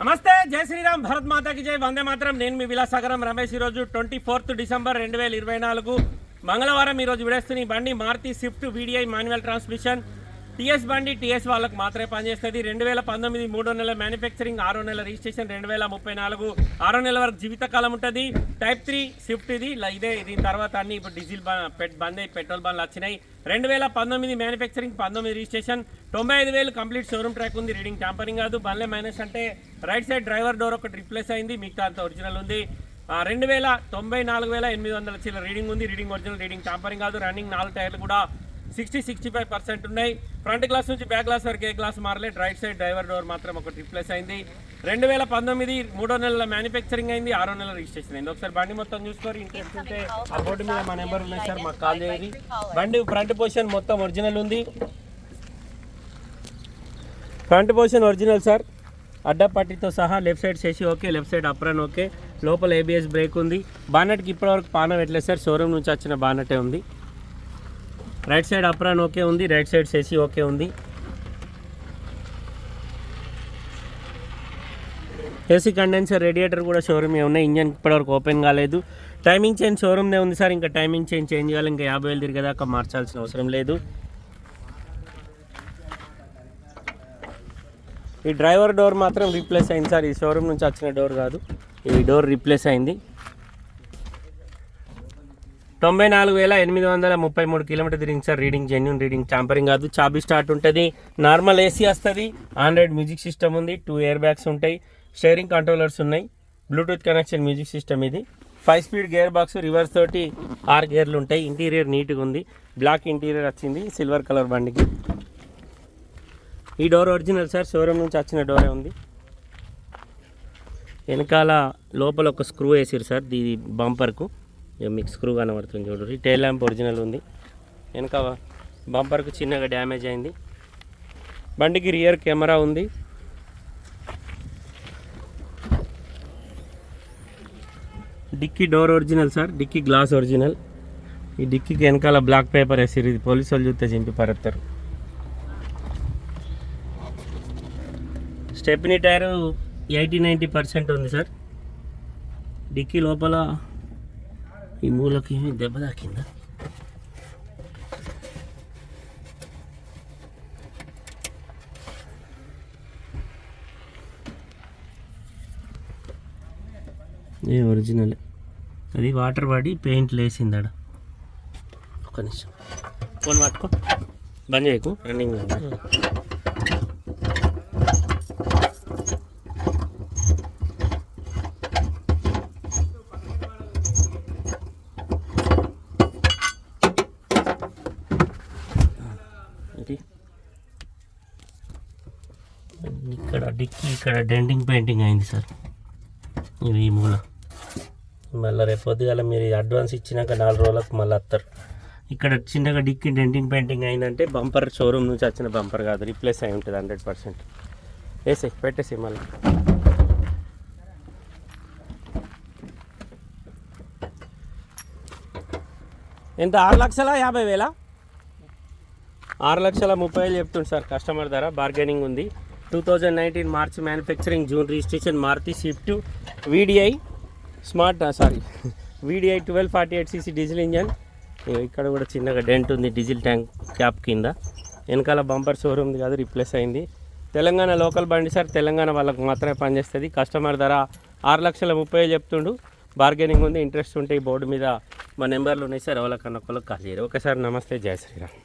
నమస్తే జై శ్రీరామ్ భరత్ మాతాకి జై వందే మాత్రం. నేను మీ విలాసాగరం రమేష్. ఈరోజు ట్వంటీ ఫోర్త్ డిసెంబర్ రెండు వేల ఇరవై నాలుగు. మంగళవారం ఈరోజు విడేస్తున్న బండి Maruti Swift VDI manual transmission. TS బండి టీఎస్ వాళ్ళకి మాత్రమే పనిచేస్తుంది. రెండు వేల పంతొమ్మిది మూడో నెల మ్యానుఫ్యాక్చరింగ్ ఆరో నెల రిజిస్ట్రేషన్ రెండు వేల ముప్పై నాలుగు. ఆరో నెల వరకు జీవితకాలం ఉంటుంది. టైప్ త్రీ స్విఫ్ట్ ఇది. ఇదే దీని తర్వాత అన్ని ఇప్పుడు డీజిల్ పెట్ బంద్ అయ్యి పెట్రోల్ బండ్లు వచ్చినాయి. రెండు వేల పంతొమ్మిది మ్యానుఫ్యాక్చరింగ్ పంతొమ్మిది రిజిస్ట్రేషన్ తొంభై ఐదు వేలు కంప్లీట్ షోరూమ్ ట్రాక్ ఉంది రీడింగ్ ట్యాంపరింగ్ కాదు. బండ్లే మైనస్ అంటే రైట్ సైడ్ డ్రైవర్ డోర్ ఒకటి రిప్లేస్ అయింది మిగతా అంత ఒరిజినల్ ఉంది. రెండు వేల తొంభై నాలుగు వేల ఎనిమిది వందల చీల రీడింగ్ ఉంది. రీడింగ్ ఒరిజినల్ రీడింగ్ ట్యాంపరింగ్ కాదు. రన్నింగ్ నాలుగు టైర్లు కూడా సిక్స్టీ సిక్స్టీ ఫైవ్ పర్సెంట్ ఉన్నాయి. ఫ్రంట్ గ్లాస్ నుంచి బ్యాక్ గ్లాస్ వరకు ఏ గ్లాస్ మారలేదు. రైట్ సైడ్ డ్రైవర్ డోర్ మాత్రం ఒకటి రిప్లేస్ అయింది. రెండు వేల పంతొమ్మిది మూడో నెలల మ్యానుఫ్యాక్చరింగ్ అయింది ఆరో నెలల రిజిస్ట్రేషన్ అయింది. ఒకసారి బండి మొత్తం చూసుకొని ఇంట్రెస్ట్ ఉంటే ఆ బోర్డు మీద మా నెంబర్ ఉన్నాయి సార్ మాకు కాల్ చేయండి. బండి ఫ్రంట్ పొజిషన్ మొత్తం ఒరిజినల్ ఉంది. Front position original sir. అడ్డా పట్టితో సహా లెఫ్ట్ సైడ్ చేసి okay left side apron okay. లోపల ఏబిఎస్ బ్రేక్ ఉంది. బానెట్కి ఇప్పటివరకు పాన పెట్టలేదు సార్. షోరూమ్ నుంచి వచ్చిన బానెటే ఉంది. రైట్ సైడ్ అప్రాన్ ఓకే ఉంది రైట్ సైడ్ సెసి ఓకే ఉంది. ఏసీ కండెన్సర్ రేడియేటర్ కూడా షోరూమే ఉన్నాయి. ఇంజన్ ఇప్పటివరకు ఓపెన్ కాలేదు. టైమింగ్ చైన్ షోరూమ్నే ఉంది సార్. ఇంకా టైమింగ్ చైన్ చేంజ్ చేయాలి ఇంకా యాభై వేలు తిరిగేదాకా మార్చాల్సిన అవసరం లేదు. ఈ డ్రైవర్ డోర్ మాత్రం రీప్లేస్ అయింది సార్. ఈ షోరూమ్ నుంచి వచ్చిన డోర్ కాదు. ఈ డోర్ రీప్లేస్ అయింది. తొంభై నాలుగు వేల ఎనిమిది వందల ముప్పై మూడు కిలోమీటర్ తిరిగింది sir. Reading genuine reading tampering కాదు చాబీ స్టార్ట్ ఉంటుంది. నార్మల్ ఏసీ వస్తుంది. ఆండ్రాయిడ్ మ్యూజిక్ సిస్టమ్ ఉంది. టూ ఇయర్ బ్యాగ్స్ ఉంటాయి. స్టేరింగ్ కంట్రోలర్స్ ఉన్నాయి. బ్లూటూత్ కనెక్షన్ మ్యూజిక్ సిస్టమ్ ఇది. Five speed gear box reverse తోటి ఆరు గేర్లు ఉంటాయి. ఇంటీరియర్ నీట్గా ఉంది. బ్లాక్ ఇంటీరియర్ వచ్చింది. సిల్వర్ కలర్ బండికి. ఈ డోర్ ఒరిజినల్ సార్ షోరూమ్ నుంచి వచ్చిన డోరే ఉంది. వెనకాల లోపల ఒక స్క్రూ వేసారు సార్. ఇది బంపర్కు ఇక మిక్స్ స్క్రూ కనబడుతుంది చూడండి టైల్ ల్యాంప్ ఒరిజినల్ ఉంది. వెనక బంపర్కు చిన్నగా డ్యామేజ్ అయింది. బండికి రియర్ కెమెరా ఉంది. Dicky door original sir dicky glass original ఈ డిక్కీకి వెనకాల బ్లాక్ పేపర్ వేసారు ఇది పోలీసు వాళ్ళు చూస్తే చింపి పరెత్తారు. Stepney tyre eighty ninety percent ఉంది సార్ డిక్కీ లోపల ఈ మూలకి దెబ్బ తాకిందా? ఏ ఒరిజినల్ అది వాటర్ పడి పెయింట్ లేసిందాడ. ఒక నిమిషం. ఫోన్ పట్టుకో. బంద్ చేయకు. రన్నింగ్ ఇది ఇక్కడ డిక్కీ ఇక్కడ డెంటింగ్ పెయింటింగ్ అయింది సార్. ఇది ఈ మూల. మళ్ళీ రేపు పొద్దుగాల మీరు అడ్వాన్స్ ఇచ్చినాక నాలుగు రోజులకు మళ్ళీ వస్తారు ఇక్కడ చిన్నగా డిక్కీ డెంటింగ్ పెయింటింగ్ అయిందంటే బంపర్ షోరూమ్ నుంచి వచ్చిన బంపర్ కాదు రీప్లేస్ అయి ఉంటుంది హండ్రెడ్ పర్సెంట్. వేసే పెట్టేసి మళ్ళీ. ఎంత? ఆరు లక్షల? యాభై వేలా? ఆరు లక్షల ముప్పై వేలు చెప్తుంది సార్ కస్టమర్ ధర బార్గెనింగ్ ఉంది. Two thousand nineteen March manufacturing June registration Maruti Swift VDI smart sorry VDI twelve forty eight CC diesel engine ఇక్కడ కూడా చిన్నగా డెంట్ ఉంది డీజిల్ ట్యాంక్ క్యాప్ కింద. వెనకాల బంపర్ షోరూమ్ కాదు రిప్లేస్ అయింది. తెలంగాణ లోకల్ బండి సార్ తెలంగాణ వాళ్ళకు మాత్రమే పనిచేస్తుంది. కస్టమర్ ధర ఆరు లక్షల ముప్పై చెప్తుండు. బార్గెనింగ్ ఉంది ఇంట్రెస్ట్ ఉంటే ఈ బోర్డు మీద మా నెంబర్లు ఉన్నాయి సార్ ఎవరికన్నా ఒకళ్ళకి కాల్ చేయరు ఒకసారి నమస్తే జయ శ్రీరామ్.